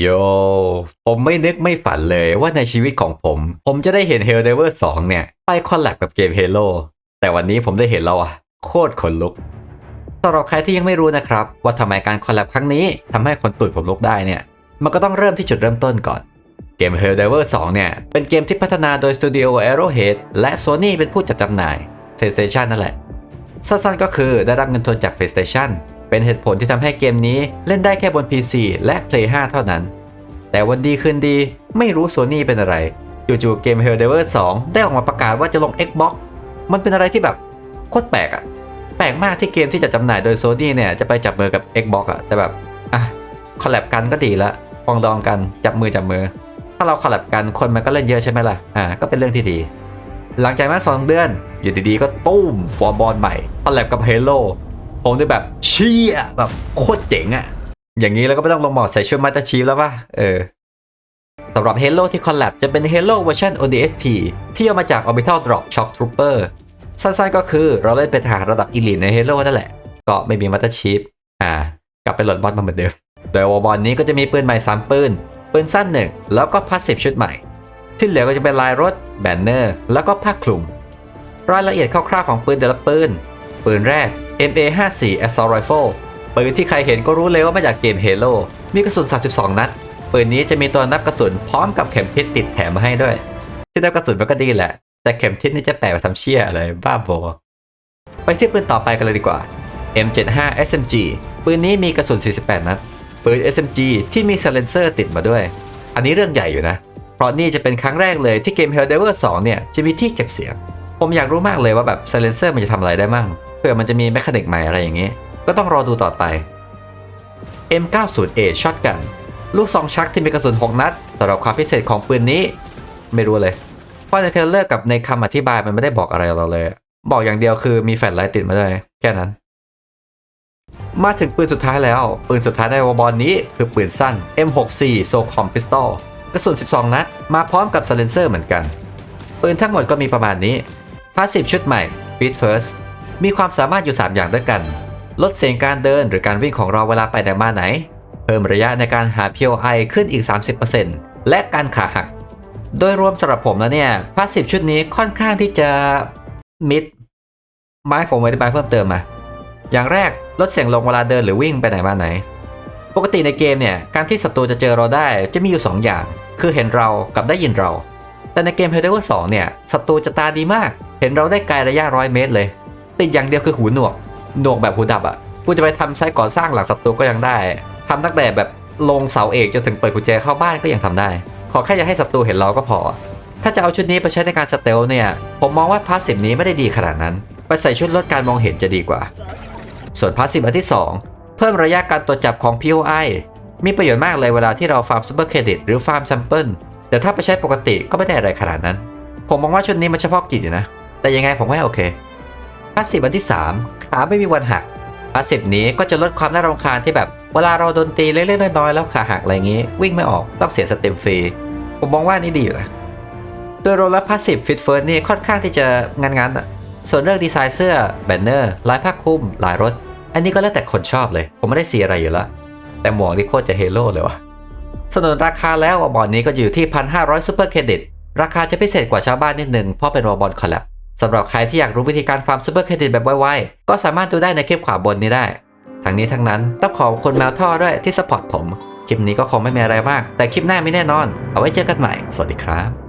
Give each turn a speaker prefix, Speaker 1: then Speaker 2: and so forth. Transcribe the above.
Speaker 1: โย ผมไม่นึกไม่ฝันเลยว่าในชีวิตของผม ผมจะได้เห็น Helldiver 2 เนี่ย ไปคอลแลบกับเกม Halo แต่วันนี้ผมได้เห็นแล้วอะโคตรขนลุกสำหรับใครที่ยังไม่รู้นะครับ ว่าทำไมการคอลแลบครั้งนี้ทำให้คนตุ่นผมลุกได้เนี่ย มันก็ต้องเริ่มที่จุดเริ่มต้นก่อนเกม Helldiver 2 เนี่ย เป็นเกมที่พัฒนาโดยสตูดิโอ Arrowhead และ Sony เป็นผู้จัดจำหน่าย PlayStation นั่นแหละสั้นๆก็คือได้รับเงินทุนจาก PlayStation เป็นเหตุผลที่ทำให้เกมนี้เล่นได้แค่บน PC และ Play 5 เท่านั้น แต่วันดีคืนดีไม่รู้ Sony เป็นอะไรจู่ๆเกม Helldiver 2 ได้ออกมาประกาศว่าจะลง Xbox มันเป็นอะไรที่แบบโคตรแปลกอะแปลกมากที่เกมที่จะจำหน่ายโดย Sony เนี่ยจะไปจับมือกับ Xbox อะแต่แบบอะคอลแลบกันก็ดีละปองดองกันจับมือจับมือ ถ้าเราคอลแลบกันคนมันก็เล่นเยอะใช่ไหมล่ะอ่าก็เป็นเรื่องที่ดี หลังจากนั้นสองเดือนอยู่ดีๆก็ตุ้มวอร์บอลใหม่คอลแลบกับเฮโ o ผมได้แบบเชี่ยแบบโคตรเจ๋งอะอย่างนี้แล้วก็ไม่ต้องลงหมอดใส่ชุดมาตาชีฟแล้วป่ะ เออสำหรับ Halo ที่คอลแลบจะเป็น Halo เวอร์ชัน ODST ที่เอามาจาก Orbital Drop Shock Trooper สั้นๆก็คือเราเล่นเป็นทหารระดับอีลิทใน Halo นั่นแหละ ก็ไม่มีมาตาชีฟอ่ากลับไปโหลดบอลมาเหมือนเดิม โดยวอร์บอลนี้ก็จะมีปืนใหม่ 3 ปืน ปืนสั้นหนึ่งแล้วก็พาสซีฟชุดใหม่ ที่เหลือก็จะเป็นลายรถแบนเนอร์แล้วก็ผ้าคลุม รายละเอียดคร่าวๆของปืนแต่ละปืน ปืนแรก MA54 Assault Rifle ปืนที่ใครเห็นก็รู้เลยว่ามาจากเกม Halo มีกระสุน 32 นัด ปืนนี้จะมีตัวนับกระสุนพร้อมกับเข็มทิศติดแถมมาให้ด้วย ที่นับกระสุนมันก็ดีแหละ แต่เข็มทิศนี่จะแปลไปทำเชี่ยอะไรบ้าบอไปที่ปืนต่อไปกันเลยดีกว่า M75 SMG ปืนนี้มีกระสุน 48 นัด ปืน SMG ที่มี silencer ติดมาด้วย อันนี้เรื่องใหญ่อยู่นะ เพราะนี่จะเป็นครั้งแรกเลยที่เกม Helldiver 2 เนี่ยจะมีที่เก็บเสียง ผมอยากรู้มากเลยว่าแบบ silencer มันจะทำอะไรได้มั่ง ผื่อมันจะมีแมคานิกใหม่อะไรอย่างนี้ ก็ต้องรอดูต่อไป M90A Shotgun ลูกซองชักที่มีกระสุน6นัดสำหรับความพิเศษของปืนนี้ ไม่รู้เลย เพราะในเทรลเลอร์กับในคำอธิบายมันไม่ได้บอกอะไรเราเลย บอกอย่างเดียวคือมีแฟลชไลท์ติดมาด้วยแค่นั้น มาถึงปืนสุดท้ายแล้ว ปืนสุดท้ายในวอบอลนี้คือปืนสั้น M64 SOCOM Pistol กระสุน 12 นัด มาพร้อมกับ silencer เหมือนกัน ปืนทั้งหมดก็มีประมาณนี้พาสซีฟชุดใหม่ Beat First มีความสามารถอยู่ 3 อย่างด้วยกัน ลดเสียงการเดินหรือการวิ่งของเราเวลาไปไหนมาไหน เพิ่มระยะในการหา POI ขึ้นอีก 30%และการขาหัก โดยรวมสำหรับผมแล้วเนี่ยพาสซีฟชุดนี้ค่อนข้างที่จะมิดไม้ผมอธิบายเพิ่มเติมมา อย่างแรกลดเสียงลงเวลาเดินหรือวิ่งไปไหนมาไหน ปกติในเกมเนี่ยการที่ศัตรูจะเจอเราได้จะมีอยู่ 2 อย่าง คือเห็นเรากับได้ยินเรา แต่ในเกม h e l l d e r 2เนี่ยศัตรูจะตาดีมาก เห็นเราได้ไกลระยะร้อยเมตรเลย ติดอย่างเดียวคือหูหนวกหนวกแบบหูดับอะ่ะกูจะไปทำไซต์ก่อสร้างหลังศัตรูก็ยังได้ทำตั้งแต่แบบลงเสาเอกจนถึงเปิดกุญแจเข้าบ้านก็ยังทำได้ ขอแค่อย่าให้ศัตรูเห็นเราก็พอ ถ้าจะเอาชุดนี้ไปใช้ในการสเตลเนี่ย ผมมองว่าพาสซีฟนี้ไม่ได้ดีขนาดนั้น ไปใส่ชุดลดการมองเห็นจะดีกว่า ส่วนพาสซีฟอันที่ 2 เพิ่มระยะการตรวจจับของ POI มีประโยชน์มากเลยเวลาที่เราฟาร์มซูเปอร์เครดิตหรือฟาร์มแซมเปิลแต่ถ้าไปใช้ปกติก็ไม่ได้อะไรขนาดนั้น ผมมองว่าชุดนี้มันเฉพาะกิจนะ แต่ยังไงผมว่าโอเค พาสซีฟอันที่ 3 ขาไม่มีวันหักพาสซีฟนี้ก็จะลดความน่ารำคาญที่แบบเวลาเราโดนตีเล็กๆน้อยๆแล้วขาหักอะไรอย่างนี้ วิ่งไม่ออกต้องเสียสเต็มฟรี ผมมองว่านี่ดีอยู่นะโดยรวมแล้วพาสซีฟฟิตเฟิร์สนี่ค่อนข้างที่จะงานๆอะส่วนเรื่องดีไซน์เสื้อแบนเนอร์ลายผ้าคลุมลายรถ อันนี้ก็แล้วแต่คนชอบเลย ผมไม่ได้เสียอะไรอยู่ล้วแต่หมวกนี่โคตรจะเฮโร่เลยวะสนนราคาแล้ววอร์บอลนี้ก็อยู่ที่ 1,500ซูเปอร์เครดิตราคาจะพิเศษกว่าชาวบ้านนิดนึงเพราะเป็นวอร์บอลคอลแลบ สำหรับใครที่อยากรู้วิธีการฟาร์มซูเปอร์เครดิตแบบไวๆ ก็สามารถดูได้ในคลิปขวาบนนี้ได้ ทั้งนี้ทั้งนั้นต้องขอบคุณแมวท่อด้วยที่สปอร์ตผม คลิปนี้ก็คงไม่มีอะไรมาก แต่คลิปหน้าไม่แน่นอน เอาไว้เจอกันใหม่ สวัสดีครับ